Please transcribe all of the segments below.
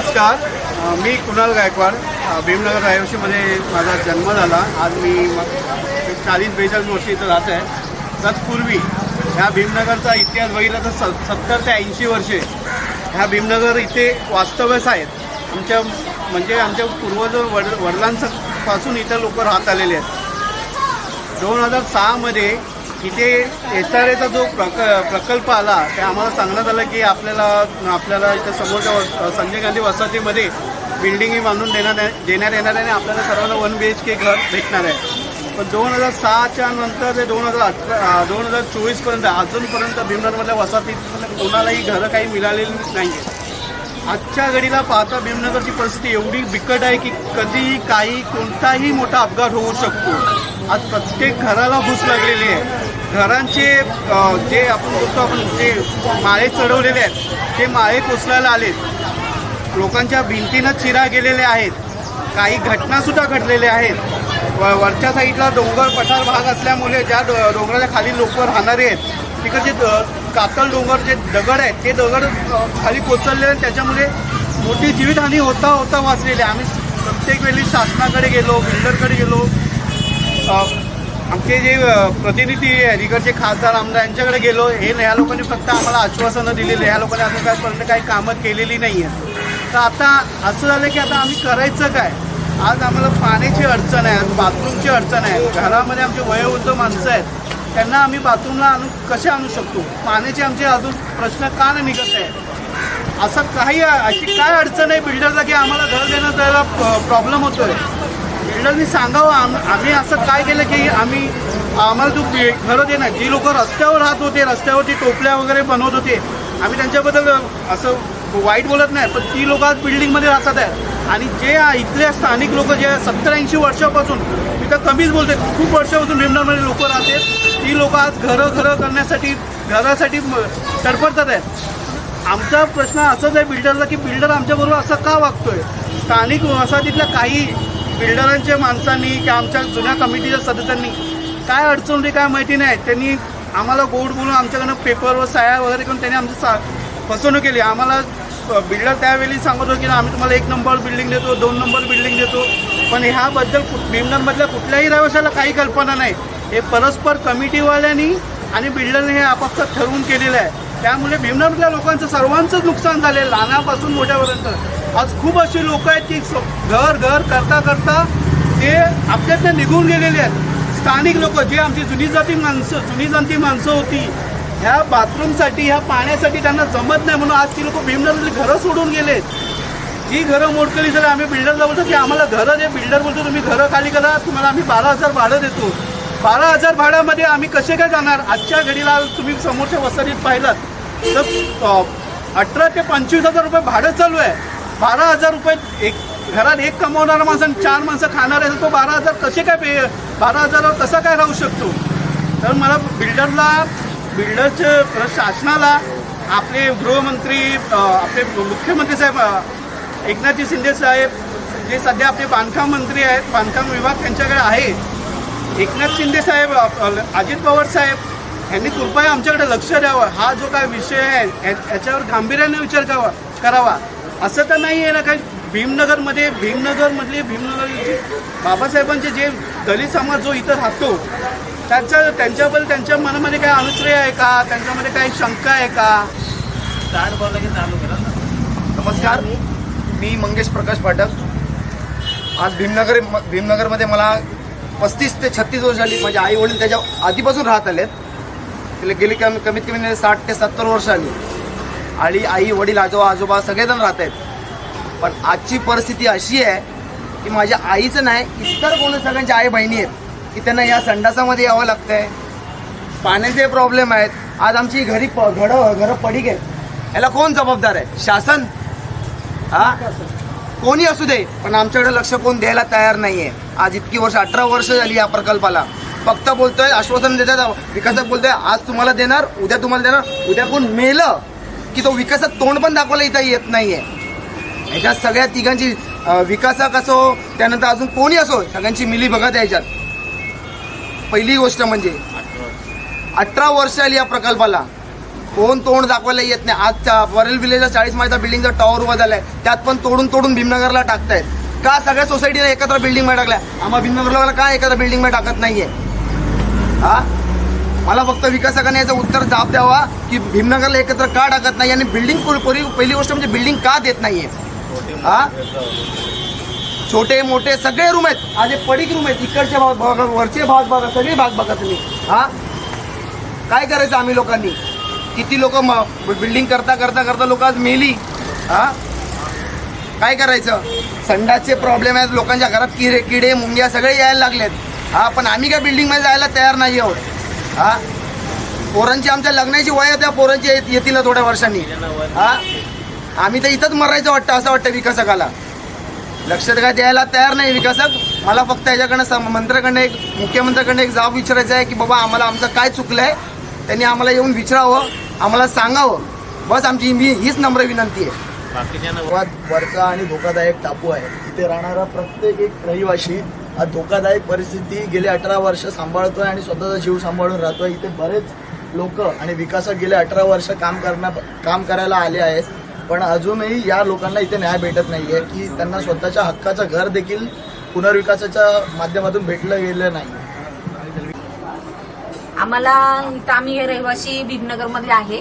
नमस्कार. मी कुणाल गायकवाड. भीमनगर रहिवाशीमध्ये माझा जन्म झाला. आज मी चाळीस बेचाळीस वर्ष इथं राहत आहे तत्पूर्वी ह्या भीमनगरचा इतिहास बघितला तर स सत्तर ते ऐंशी वर्षे ह्या भीमनगर इथे वास्तव्यच आहेत. आमच्या म्हणजे आमच्या पूर्वज वड वडिलांपासून इथं लोक राहत आलेले आहेत. दोन हजार सहामध्ये इथे एस आर एचा जो प्रक प्रकल्प आला ते आम्हाला सांगण्यात आलं की आपल्याला आपल्याला इथं समोरच्या संजय गांधी वसाहतीमध्ये बिल्डिंगही बांधून देण्यात देण्यात येणार आहे आणि आपल्याला सर्वांना वन बी एच के घर भेटणार आहे. पण दोन हजार सहाच्या नंतर ते दोन हजार अठरा दोन हजार चोवीसपर्यंत अजूनपर्यंत भीमनगरमधल्या वसाहतीत कोणालाही घरं काही मिळालेली नाही आहेत आजच्या घडीला पाहता भीमनगरची परिस्थिती एवढी बिकट आहे की कधीही काही कोणताही मोठा अपघात होऊ शकतो. आज प्रत्येक घराला भूस लागलेली आहे. घरांचे जे आपण बोलतो आपण जे माळे चढवलेले आहेत ते माळे कोसळायला आलेत. लोकांच्या भिंतीनं चिरा गेलेल्या आहेत. काही घटनासुद्धा घडलेल्या आहेत. व वरच्या साईडला डोंगर पठार भाग असल्यामुळे ज्या डोंगराच्या खाली लोक राहणारे आहेत तिकडचे द- कातळ डोंगर जे दगड आहेत ते दगड खाली कोसळलेले आहेत. त्याच्यामुळे मोठी जीवितहानी होता होता वाचलेली आहे. आम्ही प्रत्येक वेळी शासनाकडे गेलो बिल्डरकडे गेलो. आमचे जे प्रतिनिधी अलीकडचे खासदार आमदार यांच्याकडे गेलो. हे ह्या लोकांनी फक्त आम्हाला आश्वासनं दिलेली. ह्या लोकांनी अजून काहीपर्यंत काही कामं केलेली नाही आहे तर आता असं झालं की आता आम्ही करायचं काय? आज आम्हाला पाण्याची अडचण आहे बाथरूमची अडचण आहे. घरामध्ये आमचे वयोवृद्ध माणसं आहेत. त्यांना आम्ही बाथरूमला आणू कसे आणू शकतो? पाण्याचे आमचे अजून प्रश्न का नाही निघत आहे असं काही अशी काय अडचण आहे बिल्डरला की आम्हाला घर देणं त्याला प्रॉब्लेम होतोय? बिल्डरनी सांगावं आम आम्ही असं काय केलं की आम्ही आम्हाला तू घरं दे ना. जी लोक रस्त्यावर राहत होते रस्त्यावरती टोपल्या वगैरे बनवत होते आम्ही त्यांच्याबद्दल असं वाईट बोलत नाही पण ती लोक आज बिल्डिंगमध्ये राहतात आहे. आणि जे इथले स्थानिक लोक जे सत्तर ऐंशी वर्षापासून मी तर कमीच बोलते खूप वर्षापासून भीमनगरमध्ये लोक राहते ती लोक आज घरं घरं करण्यासाठी घरासाठी तडफडतात आहेत. आमचा प्रश्न असाच आहे बिल्डरला की बिल्डर आमच्याबरोबर असं का वागतोय? स्थानिक वसाहतीतल्या काही बिल्डरांच्या माणसांनी किंवा आमच्या जुन्या कमिटीच्या सदस्यांनी काय अडचण होती काय माहिती नाही. त्यांनी आम्हाला गोड बोलून आमच्याकडनं पेपरवर साया वगैरे करून त्यांनी आमची सा फसवणूक केली. आम्हाला बिल्डर त्यावेळी सांगत होतो की आम्ही तुम्हाला एक नंबर बिल्डिंग देतो दोन नंबर बिल्डिंग देतो. पण ह्याबद्दल कु- कुठल्याही रहिवाशाला काही कल्पना नाही. हे परस्पर कमिटीवाल्यांनी आणि बिल्डरने हे आपापसात ठरवून केलेलं आहे. त्यामुळे भीमनगरमधल्या लोकांचं सर्वांचंच नुकसान झालं आहे लहानापासून मोठ्यापर्यंत. आज खूप अशी लोक आहेत की घर घर करता करता ते आपल्यातनं निघून गेलेले आहेत. स्थानिक लोक जे आमची जुनी जाती माणसं जुनी जाती माणसं होती ह्या बाथरूमसाठी ह्या पाण्यासाठी त्यांना जमत नाही म्हणून आज ती लोक भीमनगरची घरं सोडून गेले. ही घरं मोडकली जर आम्ही बिल्डरला बोलतो की आम्हाला घरं दे. बिल्डर बोलतो तुम्ही घरं खाली करा तुम्हाला आम्ही बारा हजार भाडं देतो. बारा हजार भाड्यामध्ये आम्ही कसे काय जाणार? आजच्या घडीला तुम्ही समोरच्या वसाहतीत पाहिलात तर अठरा ते पंचवीस हजार रुपये भाडं चालू आहे. बारा हजार रुपये एक घरात एक कमवणारा माणसं चार माणसं खाणार आहे तो बारा हजार कसे काय पे बारा हजारावर कसा काय राहू शकतो? तर मला बिल्डरला बिल्डरचे शासनाला आपले गृहमंत्री आपले मुख्यमंत्री साहेब एकनाथजी शिंदे साहेब जे सध्या आपले बांधकाम मंत्री आहेत बांधकाम विभाग त्यांच्याकडे आहे. एकनाथ शिंदे साहेब अजित पवार साहेब यांनी कृपया आमच्याकडे लक्ष द्यावं. हा जो काय विषय आहे या- याच्यावर गांभीर्याने विचार करावा करावा. असं तर नाही आहे ना काही भीमनगरमध्ये भीमनगरमधले भीमनगर बाबासाहेबांचे जे दलित समाज जो इथं राहतो त्यांच्या त्यांच्याबद्दल त्यांच्या मनामध्ये काय अनुश्रय आहे का? त्यांच्यामध्ये काही शंका आहे का? नमस्कार मी मंगेश प्रकाश पाठक. आज भीमनगर भीमनगरमध्ये मला पस्तीस ते छत्तीस वर्ष आली माझे आई वडील त्याच्या आधीपासून राहत आलेत. गेली कमी कमीत कमी साठ ते सत्तर वर्ष आली आणि आई वडील आजोबा आजोबा सगळेजण राहत आहेत. पण आजची परिस्थिती अशी आहे की माझ्या आईचं नाही इतर कोणी सगळ्यांच्या आई बहिणी आहेत की त्यांना या संडासामध्ये यावं लागतंय. पाण्याचे प्रॉब्लेम आहेत. आज आमची घरी प घरं घरं पडी आहेत याला कोण जबाबदार आहे? शासन? हा? कोणी असू दे पण आमच्याकडे लक्ष कोण द्यायला तयार नाही आहे आज इतकी वर्ष अठरा वर्ष झाली या प्रकल्पाला. फक्त बोलतोय आश्वासन देतात विकासक बोलतोय आज तुम्हाला देणार उद्या तुम्हाला देणार उद्या कोण मेलं की तो विकासात तोंड पण दाखवायला इथं येत नाहीये. ह्याच्यात सगळ्या तिघांची विकासक असो त्यानंतर अजून कोणी असो सगळ्यांची मिली बघत याच्यात. पहिली गोष्ट म्हणजे अठरा वर्ष आली या प्रकल्पाला. कोण तोंड दाखवायला येत नाही. आजच्या वरेल विलेजला चाळीस माहिती बिल्डिंगचा टॉवर उभा झालाय त्यात पण तोडून तोडून भीमनगरला टाकतायत. का सगळ्या सोसायटीने एकत्र बिल्डिंगमध्ये टाकल्या? आम्हा भीमनगरला का एकत्र बिल्डिंगमध्ये टाकत नाहीये? हा मला फक्त विकासकाने याचं उत्तर जाब द्यावा की भीमनगरला एकत्र का टाकत नाही आणि बिल्डिंग पहिली गोष्ट म्हणजे बिल्डिंग का देत नाहीये? हा? छोटे मोठे सगळे रूम आहेत. आज पडीक रूम आहेत. इकडचे भाग बघा वरचे भाग बघा सगळे भाग बघा तुम्ही. हा? काय करायचं आम्ही लोकांनी? किती लोक बिल्डिंग करता करता करता लोक आज मेली. हा? काय करायचं? संडासचे प्रॉब्लेम आहेत. लोकांच्या घरात किडे किडे मुंग्या सगळे यायला लागलेत. हा पण आम्ही काय बिल्डिंगमध्ये जायला तयार नाही आहोत. हा? पोरांची आमच्या लग्नाची वय आहे त्या पोरांची येत- येतील ना थोड्या वर्षांनी. हा? आम्ही तर इथंच मरायचं वाटतं असं वाटतं विकासकाला. लक्ष काय द्यायला तयार नाही विकासक. मला फक्त याच्याकडनं मंत्र्याकडनं एक मुख्यमंत्र्याकडनं एक जाब विचारायचा आहे की बाबा आम्हाला आमचं काय चुकलंय? त्यांनी आम्हाला येऊन विचारावं आम्हाला सांगावं. बस आमची मी हीच नम्र विनंती आहे. सर्वात वरचा आणि धोकादायक टापू आहे. तिथे राहणारा प्रत्येक एक रहिवाशी हा धोकादायक परिस्थिती गेले अठरा वर्ष सांभाळतोय आणि स्वतःचा जीव सांभाळून राहतोय. इथे बरेच लोक आणि विकासक गेले अठरा वर्ष काम करण्या काम करायला आले आहेत. पण अजूनही या लोकांना इथे न्याय भेटत नाहीये की त्यांना स्वतःच्या हक्काचं घर देखील पुनर्विकासाच्या माध्यमातून भेटलं गेलं नाही. आम्हाला इथं आम्ही रहिवासी भीमनगरमध्ये आहे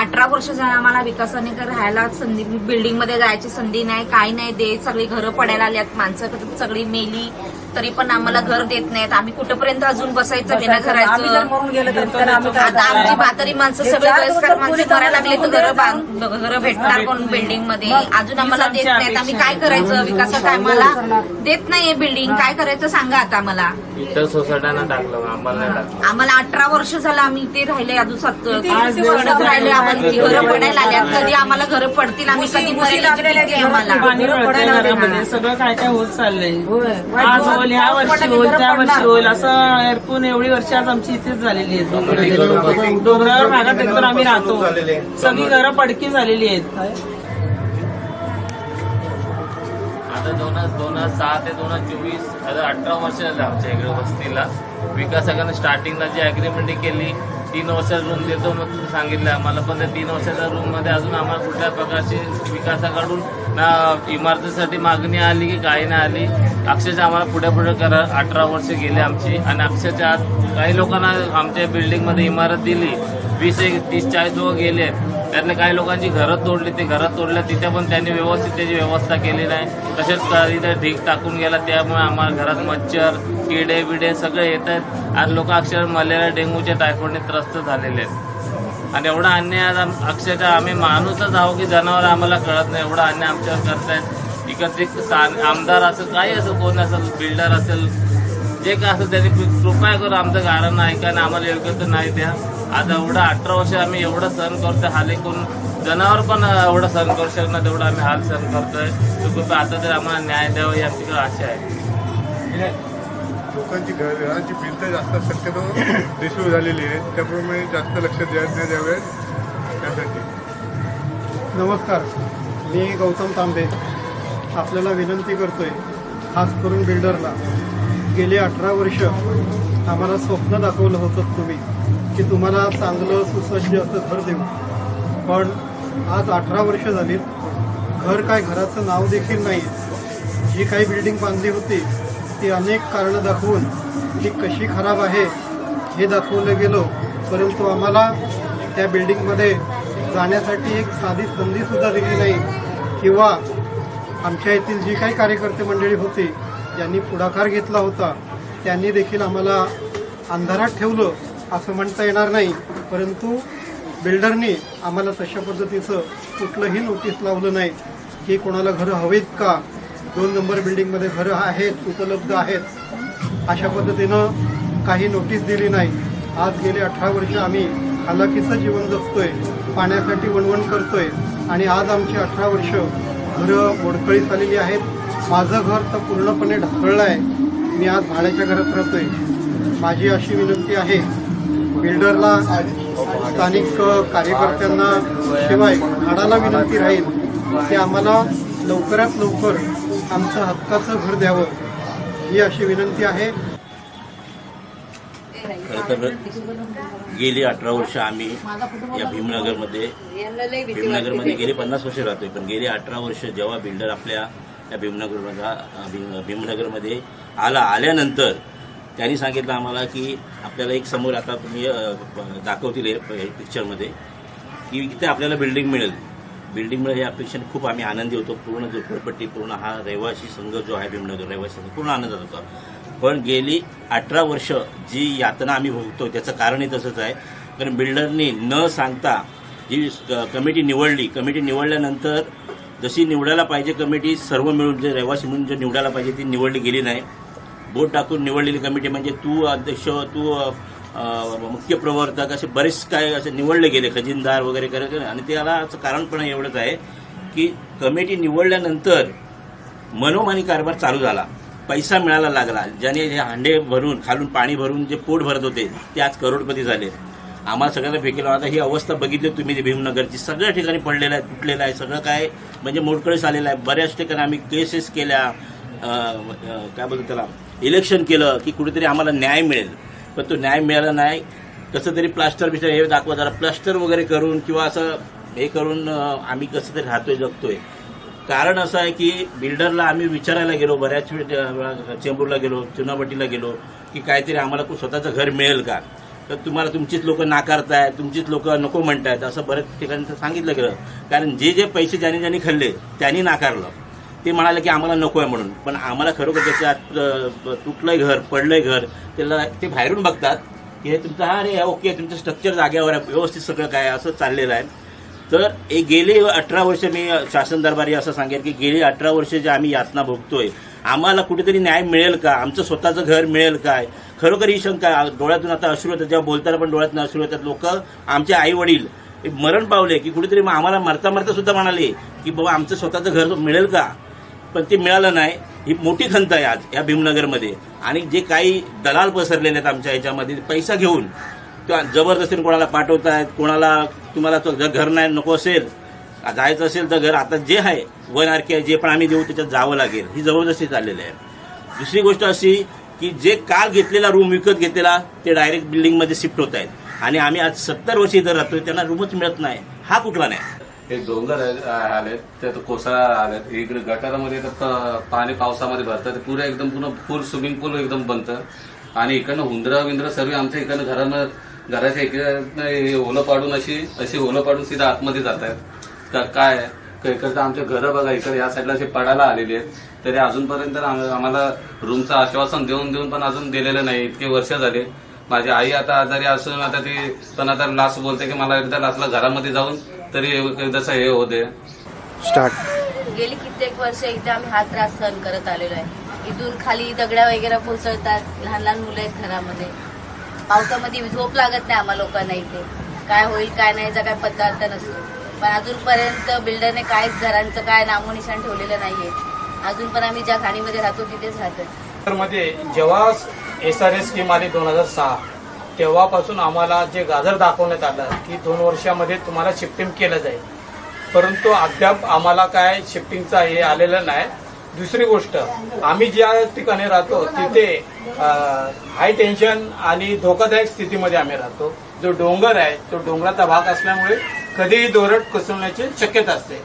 अठरा वर्ष झालं आम्हाला विकासाने तर राहायला संधी बिल्डिंगमध्ये जायची संधी नाही काही नाही. देत सगळी घरं पडायला आल्यात माणसं सगळी मेली. तरी पण आम्हाला घर देत नाहीत. आम्ही कुठपर्यंत अजून बसायचं बिना घराचं आता आमची म्हातारी माणसं सगळे वयस्कर माणसं करायला लागले तर घरं बांध घरं भेटणार कोण बिल्डिंगमध्ये अजून आम्हाला देत नाहीत. आम्ही काय करायचं? विकासात आम्हाला देत नाहीये बिल्डिंग काय करायचं सांगा आता आम्हाला? इतर सोसायट्यांना टाकलं आम्हाला नाही टाकलं. आम्हाला अठरा वर्ष झालं आम्ही इथे राहिले अजून सत राहिले आम्हाला ती घरं पडायला आल्यात कधी आम्हाला घरं पडतील? आम्ही कधी मरेल? आम्हाला? सगळं काय काय होत चाललंय. होईल ह्या वर्षी होईल त्या वर्षी होईल. असं एरकून एवढी वर्ष आज आमची इथेच झालेली आहेत. डोंगरावर भागात एकतर आम्ही राहतो. सगळी घरं पडकी झालेली आहेत. आता दोन दोन हजार सहा ते दोन हजार चोवीस आता अठरा वर्ष झाले आमच्या इकडे वस्तीला. विकासकाने स्टार्टिंगला जी अग्रीमेंट केली तीन वर्षाचा रूम देतो मग सांगितलं. आम्हाला पण त्या तीन वर्षाच्या रूममध्ये अजून आम्हाला कुठल्या प्रकारची विकासाकडून ना इमारतीसाठी मागणी आली की काही नाही आली. अक्षरशः आम्हाला पुढे पुढे करा अठरा वर्ष गेले आमची. आणि अक्षरशः आज काही लोकांना आमच्या बिल्डिंगमध्ये इमारत दिली. वीस एक तीस चाळीस लोक गेले. त्यातले काही लोकांची घरं तोडली. ते घरं तोडल्या तिथे पण त्यांनी व्यवस्थित त्याची व्यवस्था केली नाही. तसेच तिथे ढीक टाकून गेला. त्यामुळे आम्हाला घरात मच्छर किडे बिडे सगळे येत आहेत. आणि लोक अक्षर मलेरिया डेंग्यूच्या टायफॉइडने त्रस्त झालेले आहेत. आणि एवढा अन्याय अक्षरशः आम्ही माणूसच आहो की जनावर आम्हाला कळत नाही. एवढा अन्याय आमच्यावर करतायत इकडचे आमदार असेल काही असेल कोण असेल बिल्डर असेल जे काय असेल त्यांनी कृपया करून आमचं कारण ऐका आणि आम्हाला योग्य तर नाही द्या. आज एवढं अठरा वर्ष आम्ही एवढं सहन करतोय हाल एकूण जनावर पण एवढं सहन करू शकणार तेवढं आम्ही हाल सहन करतोय. तर कृपया आता तरी आम्हाला न्याय द्यावा ही आमच्याकडे आशा आहे. लोकांची घराची भिंत जास्त शक्यतो डिस्ट्रीब्यूट झालेली आहे त्याप्रमाणे जास्त लक्ष द्यायला द्यावे त्यासाठी. नमस्कार. मी गौतम तांबे. आपल्याला विनंती करतोय खास करून बिल्डरला गेली अठरा वर्ष आम्हाला स्वप्न दाखवलं होतं तुम्ही की तुम्हाला चांगलं सुसज्ज असं घर देऊ. पण आज अठरा वर्ष झालीत घर काय घराचं नाव देखील नाही जी काही बिल्डिंग बांधली होती ती अनेक कारणं दाखवून ती कशी खराब आहे हे दाखवलं गेलो. परंतु आम्हाला त्या बिल्डिंगमध्ये जाण्यासाठी एक साधी संधीसुद्धा दिली नाही. किंवा आमच्या येथील जी काही कार्यकर्ते मंडळी होती ज्यांनी पुढाकार घेतला होता. त्यांनी देखील आम्हाला अंधारात ठेवलं असं म्हणता येणार नाही. परंतु बिल्डरनी आम्हाला तशा पद्धतीचं कुठलंही नोटीस लावलं नाही. की कोणाला घरं हवेत का? दोन नंबर बिल्डिंगमध्ये घरं आहेत उपलब्ध आहेत. अशा पद्धतीनं काही नोटीस दिली नाही. आज गेले अठरा वर्ष आम्ही हालाकीचं जीवन जगतोय पाण्यासाठी वणवण करतोय आणि आज आमची अठरा वर्ष घरं मोडकळीत आलेली आहेत. माझं घर तर पूर्णपणे ढासळलं आहे. मी आज भाड्याच्या घरात राहतोय. माझी अशी विनंती आहे बिल्डरला स्थानिक कार्यकर्त्यांना शिवाय झाडाला विनंती राहील की आम्हाला लवकरात लवकर आमचं हक्काचं घर द्यावं ही अशी विनंती आहे. खरं तर गेली अठरा वर्ष आम्ही या भीमनगरमध्ये. भीमनगरमध्ये गेली पन्नास वर्ष राहतोय पण गेली अठरा वर्ष जेव्हा बिल्डर आपल्या या भीमनगरमधला भीम भीमनगरमध्ये आला आल्यानंतर त्यांनी सांगितलं आम्हाला की आपल्याला एक समोर आता तुम्ही दाखवतील हे पिक्चरमध्ये की तिथे आपल्याला बिल्डिंग मिळेल. बिल्डिंगमुळे या अपेक्षेने खूप आम्ही आनंदी होतो. पूर्ण झोपडपट्टी पूर्ण हा रहिवासी संघ जो आहे भीमनगर रहिवासी संघ पूर्ण आनंदात होता पण गेली अठरा वर्ष जी यातना आम्ही भोगतो त्याचं कारणही तसंच आहे. कारण बिल्डरनी न सांगता जी क- कमिटी निवडली कमिटी निवडल्यानंतर जशी निवडायला पाहिजे कमिटी सर्व मिळून जे रहिवासी म्हणून जे निवडायला पाहिजे ती निवडली गेली नाही. बोट टाकून निवडलेली कमिटी म्हणजे तू अध्यक्ष तू मुख्य प्रवर्तक असे बरेच काय असे निवडले गेले खजिनदार वगैरे करे आणि त्याला असं कारण पण एवढंच आहे की कमिटी निवडल्यानंतर मनोमानी कारभार चालू झाला. पैसा मिळायला लागला. ज्याने जे हांडे भरून खालून पाणी भरून जे पोट भरत होते ते आज करोडपती झाले. आम्हाला सगळ्यांना फेकेल. आता ही अवस्था बघितली तुम्ही ते भीमनगरची. सगळ्या ठिकाणी पडलेलं आहे तुटलेलं आहे सगळं काय म्हणजे मोडकळीस आलेलं आहे. बऱ्याच ठिकाणी आम्ही केसेस केल्या. काय बोलतो त्याला? इलेक्शन केलं की कुठेतरी आम्हाला न्याय मिळेल. पण तो न्याय मिळाला नाही. कसं तरी प्लास्टर बिस्टर हे दाखवा जरा प्लास्टर वगैरे करून किंवा असं हे करून आम्ही कसं तरी राहतोय जगतोय. कारण असं आहे की बिल्डरला आम्ही विचारायला गेलो बऱ्याच वेळ चेंबूरला गेलो चुनाभट्टीला गेलो की काहीतरी आम्हाला स्वतःचं घर मिळेल का? तर तुम्हाला तुमचीच लोक नाकारताय तुमचीच लोक नको म्हणतायत असं बऱ्याच ठिकाणी सांगितलं गेलं. कारण जे जे पैसे ज्यांनी ज्यांनी खाल्ले त्यांनी नाकारलं. ते म्हणाले की आम्हाला नको आहे म्हणून. पण आम्हाला खरोखर त्याच्यात तुटलंय घर पडलंय घर त्याला ते बाहेरून बघतात की हे तुमचं हा रे ओके तुमचं स्ट्रक्चर जागेवर आहे व्यवस्थित सगळं काय असं चाललेलं आहे. तर हे गेले अठरा वर्ष मी शासन दरबारी असं सांगेन की गेली अठरा वर्ष जे आम्ही यातना भोगतोय आम्हाला कुठेतरी न्याय मिळेल का? आमचं स्वतःचं घर मिळेल काय? खरोखर ही शंका डोळ्यातून आता अश्रू येतात जेव्हा बोलताना पण डोळ्यातून अश्रू येतात. लोक आमचे आई वडील मरण पावले की कुठेतरी मग आम्हाला मरता मरता सुद्धा म्हणाले की बाबा आमचं स्वतःचं घर मिळेल का? पण ते मिळालं नाही. ही मोठी खंत आहे आज या भीमनगरमध्ये. आणि जे काही दलाल पसरलेले आहेत आमच्या याच्यामध्ये पैसा घेऊन किंवा जबरदस्तीने कोणाला पाठवतायत कोणाला तुम्हाला तो जर घर नाही नको असेल जायचं असेल तर घर आता जे आहे वन आर के जे पण आम्ही देऊ त्याच्यात जावं लागेल. ही जबरदस्ती चाललेली आहे. दुसरी गोष्ट अशी की जे काल घेतलेला रूम विकत घेतलेला ते डायरेक्ट बिल्डिंगमध्ये शिफ्ट होत आहेत. आणि आम्ही आज सत्तर वर्ष इथं राहतोय त्यांना रूमच मिळत नाही. हा कुठला नाही. हे डोंगर आलेत त्यात कोसळा आलेत. इकडे गटारामध्ये तर प- पाणी पावसामध्ये भरतं. ते पुरं एकदम पूर्ण फुल स्विमिंग पूल एकदम बनतं. आणि इकडनं हुंदरा विंद्र सर्व आमच्या इकडनं घरानं घराच्या इकडनं हे ओलं पाडून अशी अशी ओलं पाडून सीधा आतमध्ये जात आहेत तर काय आहे? इकडचं आमच्या घरं बघा इकडे या साईडला असे पडायला आलेली आहेत. तरी अजूनपर्यंत आम्हाला रूमचं आश्वासन देऊन देऊन पण अजून दिलेलं नाही. इतके वर्ष झाले. माझी आई आता आजारी असून आता ती पण आता लास्ट बोलते की मला एकदा लास्टला घरामध्ये जाऊन तरी जसं हे होते गेली कित्येक वर्ष इथे आम्ही हा त्रास सहन करत आलेलो आहे. इथून खाली दगड्या वगैरे कोसळतात लहान लहान मुलं आहेत घरामध्ये. पावसामध्ये झोप लागत नाही आम्हाला लोकांना इथे. काय होईल काय नाही याचा काय पदार्थ नसतो. पण अजूनपर्यंत बिल्डरने काहीच घरांचं काय नामोनिशाण ठेवलेलं नाहीये. अजून पण आम्ही ज्या खाणीमध्ये राहतो तिथेच राहतो मध्ये जेव्हा एस आर एस स्कीम आली दोन हजार सहा तेव्हापासून आम्हाला जे गाजर दाखवण्यात आलं की दोन वर्षामध्ये तुम्हाला शिफ्टिंग केलं जाईल. परंतु अद्याप आम्हाला काय शिफ्टिंगचा हे आलेलं नाही. दुसरी गोष्ट आम्ही ज्या ठिकाणी राहतो तिथे हाय टेन्शन आणि धोकादायक स्थितीमध्ये आम्ही राहतो. जो डोंगर आहे तो डोंगराचा भाग असल्यामुळे कधीही दोरट कोसळण्याची शक्यता असते.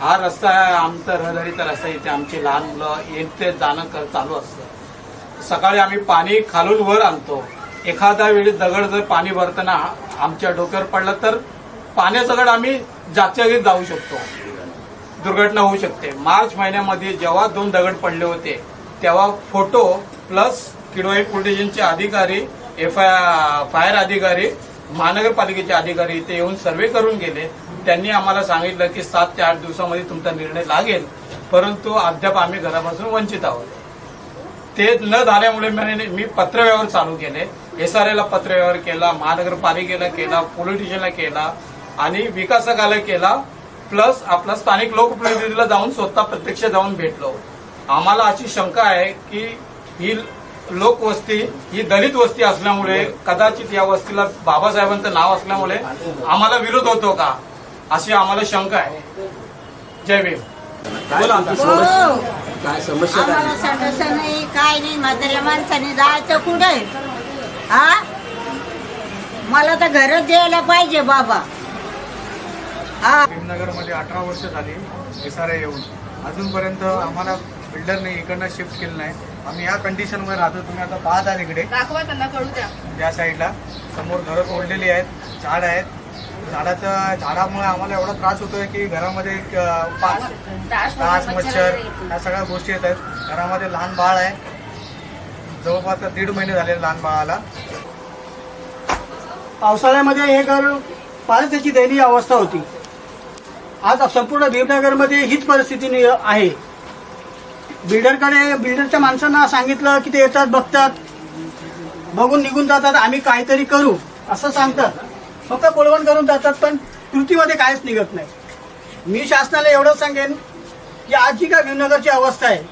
हा रस्ता आहे आमचा रहदारीचा रस्ता इथे आमची लहान मुलं येते जाणं चालू असतं. सकाळी आम्ही पाणी खालून वर आणतो. एखाद्या वेळी दगड जर पाणी भरताना आमच्या डोक्यावर पडला तर पाण्यासकट आम्ही जागच्या जागी जाऊ शकतो. दुर्घटना होऊ शकते. मार्च महिन्यामध्ये जेव्हा दोन दगड पडले होते तेव्हा फोटो प्लस किडवाई पोलीस स्टेशनचे अधिकारी एफ आय फायर अधिकारी महानगरपालिकेचे अधिकारी इथे येऊन सर्वे करून गेले. त्यांनी आम्हाला सांगितलं की सात ते आठ दिवसामध्ये तुमचा निर्णय लागेल. परंतु अद्याप आम्ही घरापासून वंचित आहोत. ते न झाल्यामुळे मी मी पत्रव्यवहार चालू केले. एस आर एला पत्रव्यवहार केला महानगरपालिकेला केला पोलीस स्टेशनला केला आणि विकासकाला केला. प्लस आपला स्थानिक लोकप्रतिनिधीला जाऊन स्वतः प्रत्यक्ष जाऊन भेटलो. आम्हाला अशी शंका आहे की ही लोकवस्ती ही दलित वस्ती असल्यामुळे कदाचित या वस्तीला बाबासाहेबांचं नाव असल्यामुळे आम्हाला विरोध होतो का? अशी आम्हाला शंका आहे. जय भीम. काय समस्या आम्हाला समस्या नाही काय नाही म्हाताऱ्या माणसाने जायचं कुठे? हा? मला तर घरच द्यायला पाहिजे बाबा. भीमनगरमध्ये अठरा वर्ष झाली एस आर येऊन. अजूनपर्यंत आम्हाला बिल्डरने इकडनं शिफ्ट केलं नाही. आम्ही या कंडिशनमध्ये राहतो तुम्ही आता पाहत आहात इकडे दाखवा त्यांना कळू द्या. या साईडला समोर घरं तोडलेली आहेत झाड आहेत. झाडाचं झाडामुळे आम्हाला एवढा त्रास होतोय की घरामध्ये डास मच्छर या सगळ्या गोष्टी येत आहेत. घरामध्ये लहान बाळ आहे. जवळपास दीड महिने झाले लहान बाळाला. पावसाळ्यामध्ये हे घर फारच त्याची दयनीय अवस्था होती. आज संपूर्ण भीमनगरमध्ये हीच परिस्थिती आहे. बिल्डरकडे बिल्डरच्या माणसांना सांगितलं की ते येतात बघतात. बघून निघून जातात आम्ही काहीतरी करू असं सांगतात. फक्त बोलवण करून जातात पण कृतीमध्ये काहीच निघत नाही. मी शासनाला एवढंच सांगेन की आज जी काय भीमनगरची अवस्था आहे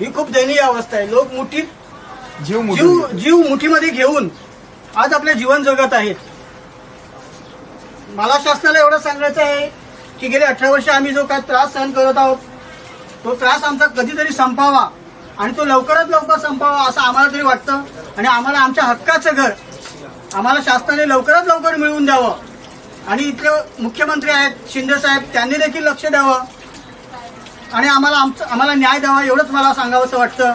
ही खूप दयनीय अवस्था आहे. लोक मुठीत जीव जीव जीव मुठीमध्ये घेऊन आज आपले जीवन जगत आहेत. मला शासनाला एवढं सांगायचं आहे की गेले अठरा वर्ष आम्ही जो काय त्रास सहन करत आहोत तो त्रास आमचा कधीतरी संपावा आणि तो लवकरात लवकर संपावा असं आम्हाला तरी वाटतं आणि आम्हाला आमच्या हक्काचं घर आम्हाला शासनाने लवकरात लवकर मिळवून द्यावं. आणि इथले मुख्यमंत्री आहेत शिंदे साहेब त्यांनी देखील लक्ष द्यावं. आणि आम्हाला आमचं आम्हाला न्याय द्यावा एवढंच मला सांगावंसं वाटतं.